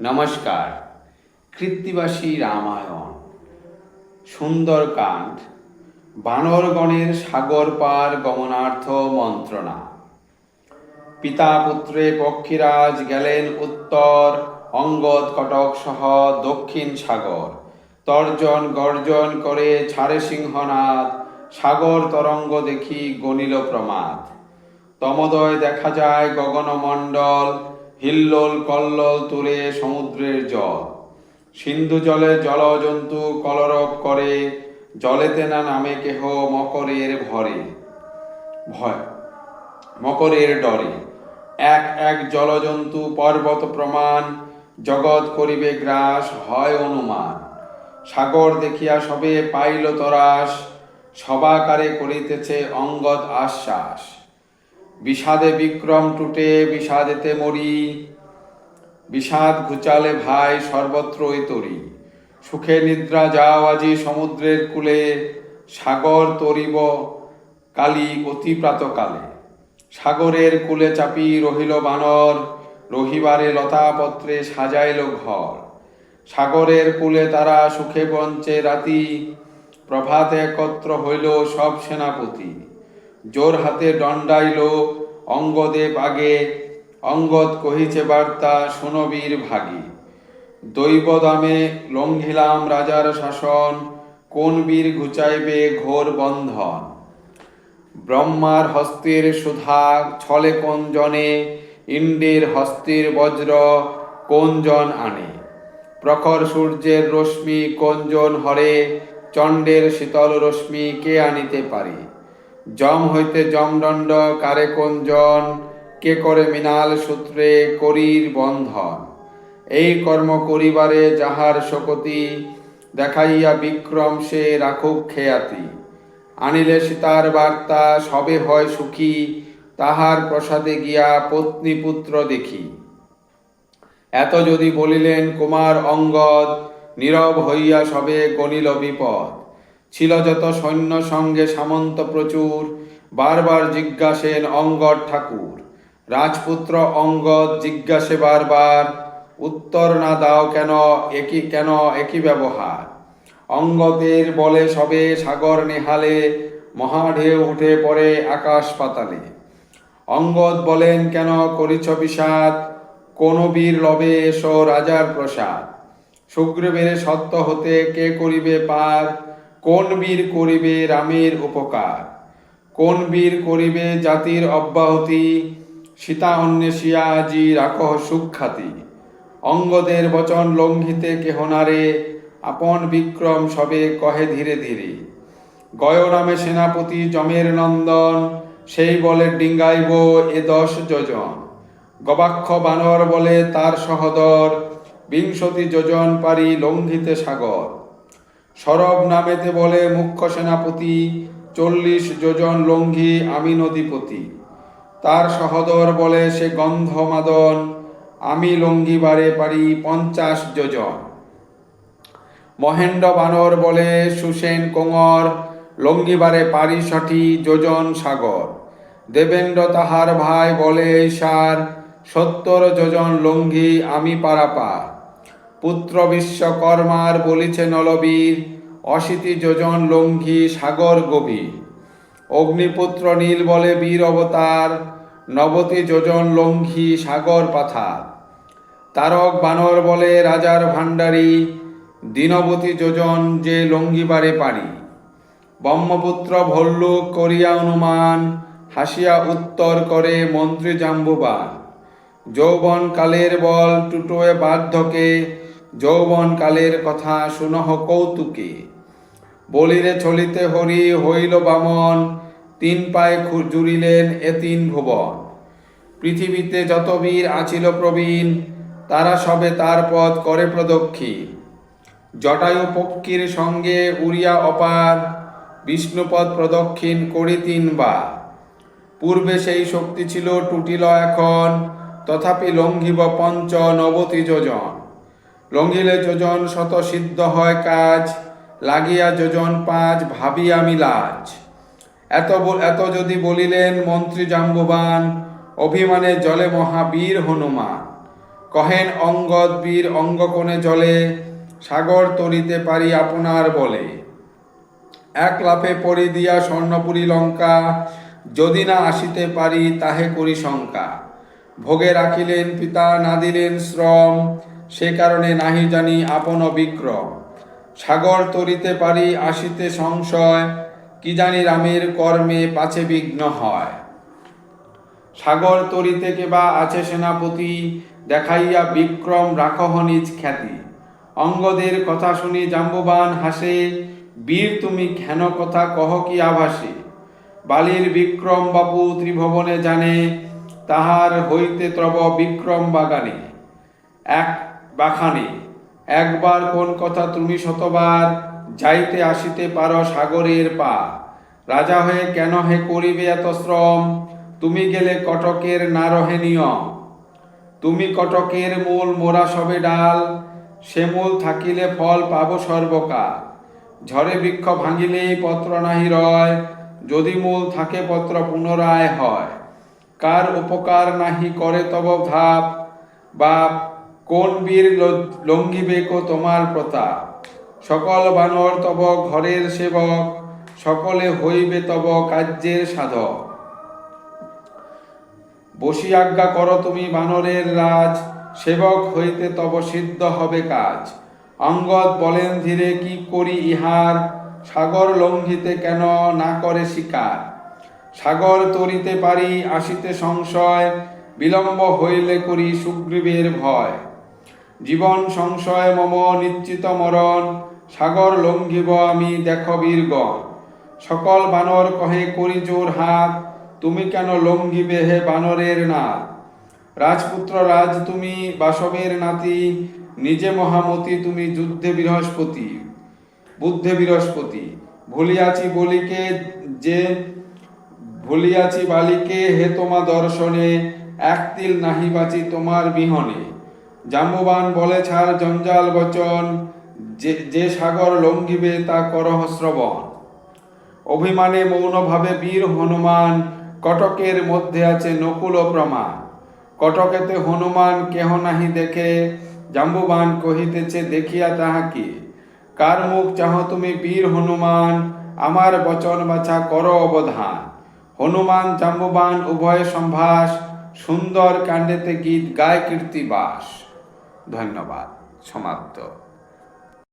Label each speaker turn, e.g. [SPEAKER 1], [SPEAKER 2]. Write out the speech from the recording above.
[SPEAKER 1] নমস্কার। কৃত্তিবাসী রামায়ণ। সুন্দরকাণ্ড। বানরগণের সাগর পার গমনার্থ মন্ত্রণা। পিতা পুত্রে পক্ষীরাজ গেলেন উত্তর, অঙ্গদ কটক সহ দক্ষিণ সাগর। তর্জন গর্জন করে ছাড়ে সিংহনাথ সাগর তরঙ্গ দেখি গণিল প্রমাদ। তমোদয় দেখা যায় গগনমণ্ডল হিল্লোল কল্লোল তুলে সমুদ্রের জল। সিন্ধু জলে জলজন্তু কলরব করে, জলেতে না নামে কেহ মকরের ভরে। ভয়, মকরের ডরে। এক এক জলজন্তু পর্বত প্রমাণ, জগৎ করিবে গ্রাস, হয় অনুমান। সাগর দেখিয়া সবে পাইল তরাস, সবাকারে করিতেছে অঙ্গদ আশ্বাস। বিষাদে বিক্রম টুটে, বিষাদেতে মরি। বিষাদ ঘুচালে ভাই সর্বত্রই তরি। সুখে নিদ্রা যাও আজি সমুদ্রের কূলে, সাগর তরিব কালি অতি প্রাতকালে সাগরের কূলে চাপি রহিল বানর, রহিবারে লতাপত্রে সাজাইল ঘর। সাগরের কূলে তারা সুখে বঞ্চে রাতি, প্রভাতে একত্র হইল সব সেনাপতি। জোর হাতে দণ্ডাইল অঙ্গদেব আগে অঙ্গদ কহিছে বার্তা সুনবীর ভাগী। দৈব দামে লঙ্ঘিলাম রাজার শাসন, কোন বীর ঘুচাইবে ঘোর বন্ধন? ব্রহ্মার হস্তের সুধা ছলে কোন জনে, ইন্দ্রের হস্তের বজ্র কোন জন আনে? প্রখর সূর্যের রশ্মি কোন জন হরে, চণ্ডের শীতল রশ্মি কে আনিতে পারে? যম হইতে যমদণ্ড কারে কোন জন, কে করে মৃণাল সূত্রে করির বন্ধন। এই কর্ম করিবারে যাহার শকতি, দেখাইয়া বিক্রম সে রাখুক খেয়াতি। আনিলে সীতার বার্তা, সবে হয় সুখী, তাহার প্রসাদে গিয়া পত্নী পুত্র দেখি। এত যদি বলিলেন, কুমার অঙ্গদ, নীরব হইয়া সবে গণিল বিপদ। ছিল যত সৈন্য সঙ্গে সামন্ত প্রচুর, বারবার জিজ্ঞাসেন অঙ্গদ ঠাকুর। রাজপুত্র অঙ্গদ জিজ্ঞাসে বারবার, উত্তর না দাও কেন? একই কেন একই ব্যবহার? অঙ্গদের বলে, সবে সাগর নেহালে, মহাঢেউ উঠে পড়ে আকাশ পাতালে। অঙ্গদ বলেন, কেন করিছ বিষাদ? কোন বীর লবে এসো রাজার প্রসাদ? সুগ্রীবের সত্য হতে কে করিবে পার? কোন বীর করিবে রামের উপকার? কোন বীর করিবে জাতির অব্যাহতি? সীতা অন্বেষিয়া আজি রাখহ সুখ্যাতি। অঙ্গদের বচন লঙ্ঘিতে কেহ নারে আপন বিক্রম সবে কহে ধীরে ধীরে। গয় নামে সেনাপতি জমের নন্দন, সেই বলে ডিঙ্গাইব এ দশ যোজন। গবাক্ষ বানর বলে তার সহদর, বিংশতি যোজন পারি লঙ্ঘিতে সাগর। সরব নামেতে বলে মুখ্য সেনাপতি, চল্লিশ যোজন লঙ্ঘি আমি নদীপতি। তার সহদর বলে সে গন্ধ মাদন আমি লঙ্ঘিবারে পারি পঞ্চাশ যোজন। মহেন্দ্র বানর বলে সুসেন কোঙর লঙ্গিবারে পারি ষাটি যোজন সাগর। দেবেন্দ্র তাহার ভাই বলে সার, সত্তর যোজন লঙ্ঘি আমি পারাপার। পুত্র বিশ্বকর্মার বলিছে নলবীর, অশীতি যোজন লঙ্ঘি সাগর গভীর। অগ্নিপুত্র নীল বলে বীর অবতার, নবতি যোজন লঙ্ঘি সাগর পাথার। তারক বানর বলে রাজার ভাণ্ডারী, দীনবতী যোজন যে লঙ্ঘিবারে পারি ব্রহ্মপুত্র ভল্লুক করিয়া অনুমান, হাসিয়া উত্তর করে মন্ত্রী জাম্বুবান যৌবন কালের বল টুটোয় বার্ধকে যৌবন কালের কথা শুনহ কৌতুকে। বলিরে চলিতে হরি হইল বামন, তিন পায়ে জুড়িলেন এ তিন ভুবন। পৃথিবীতে যত বীর আছিল প্রবীণ, তারা সবে তার পথ করে প্রদক্ষিণ। জটায়ু পক্ষীর সঙ্গে উড়িয়া অপার, বিষ্ণুপদ প্রদক্ষিণ করি তিনবার। পূর্বে সেই শক্তি ছিল টুটিল এখন, তথাপি লঙ্ঘিব পঞ্চ নবতি যোজন লঙ্ঘিলে যোজন শত সিদ্ধ হয় কাজ, লাগিয়া যোজন পাঁচ ভাবি আমি লাজ এত এত যদি বলিলেন মন্ত্রী জাম্বুবান, অভিমানে জলে মহাবীর হনুমান। কহেন অঙ্গদ বীর অঙ্গকোণে জলে, সাগর তরিতে পারি আপনার বলে। এক লাফে পরি দিয়া স্বর্ণপুরী লঙ্কা, যদি না আসিতে পারি তাহে করি শঙ্কা। ভোগে রাখিলেন পিতা, না দিলেন শ্রম সে কারণে নাহি জানি আপন বিক্রম সাগর তরিতে পারি আসিতে সংশয়, কি জানি রামের কর্মে পাছে বিঘ্ন হয়। সাগর তরিতে কেবা আছে সেনাপতি, দেখাইয়া বিক্রম রাখহ নিজ খ্যাতি। অঙ্গদের কথা শুনি জাম্বুবান হাসে, বীর তুমি ঘেন কথা কহ কি আভাসে? বালির বিক্রম বাবু ত্রিভুবনে জানে, তাহার হইতে ত্রব বিক্রম বাগানে। এক বাখানে। একবার কোন কথা তুমি শতবার যাইতে আসিতে পারো সাগরের পা। রাজা হয়ে কেন হে করিবে এত শ্রম? তুমি গেলে কটকের না রহে নিয়ম। তুমি কটকের মূল, মোরা সবে ডাল। সে মূল থাকিলে ফল পাব সর্বকাল। ঝড়ে বৃক্ষ ভাঙিলেই পত্র নাহি রয়। যদি মূল থাকে পত্র পুনরায় হয়। কার উপকার নাহি করে তব ধাপ বা কোন বীর ল- লঙ্ঘিবে কো তোমার প্রতা? সকল বানর তব ঘরের সেবক, সকলে হইবে তব কার্যের সাধক। বসি আজ্ঞা করো তুমি বানরের রাজ, সেবক হইতে তব সিদ্ধ হবে কাজ। অঙ্গদ বলেন, ধীরে কি করি ইহার? সাগর লঙ্ঘিতে কেন না করে শিকার? সাগর তরিতে পারি, আসিতে সংশয়, বিলম্ব হইলে করি সুগ্রীবের ভয়। জীবন সংশয় মম নিশ্চিত মরণ, সাগর লঙ্ঘিব আমি দেখ বীরগণ সকল বানর কহে করি জোর হাত, তুমি কেন লঙ্ঘিবে হে বানরের নাথ রাজপুত্র রাজ তুমি, বাসবের নাতি, নিজে মহামতি তুমি যুদ্ধে বৃহস্পতি, বুদ্ধে বৃহস্পতি। ভুলিয়াছি বলিকে যে, ভুলিয়াছি বালিকে হে তোমা দর্শনে এক তিল নাহি বাঁচি তোমার বিহনে। জাম্ববান বলে ছাড় জঞ্জাল বচন, যে যে সাগর লঙ্ঘিবে তা করহ অভিমানে মৌনভাবে বীর হনুমান, কটকের মধ্যে আছে নকুল প্রমাণ। কটকেতে হনুমান কেহ নাহি দেখে, জাম্বুবান কহিতেছে, দেখিয়া তাহাকে কার মুখ চাহ তুমি বীর হনুমান? আমার বচন বাছা কর অবধান। হনুমান জাম্বুবান উভয় সম্ভাস সুন্দর কাণ্ডেতে গীত গায় কীর্তিবাস। ধন্যবাদ। সমাপ্ত।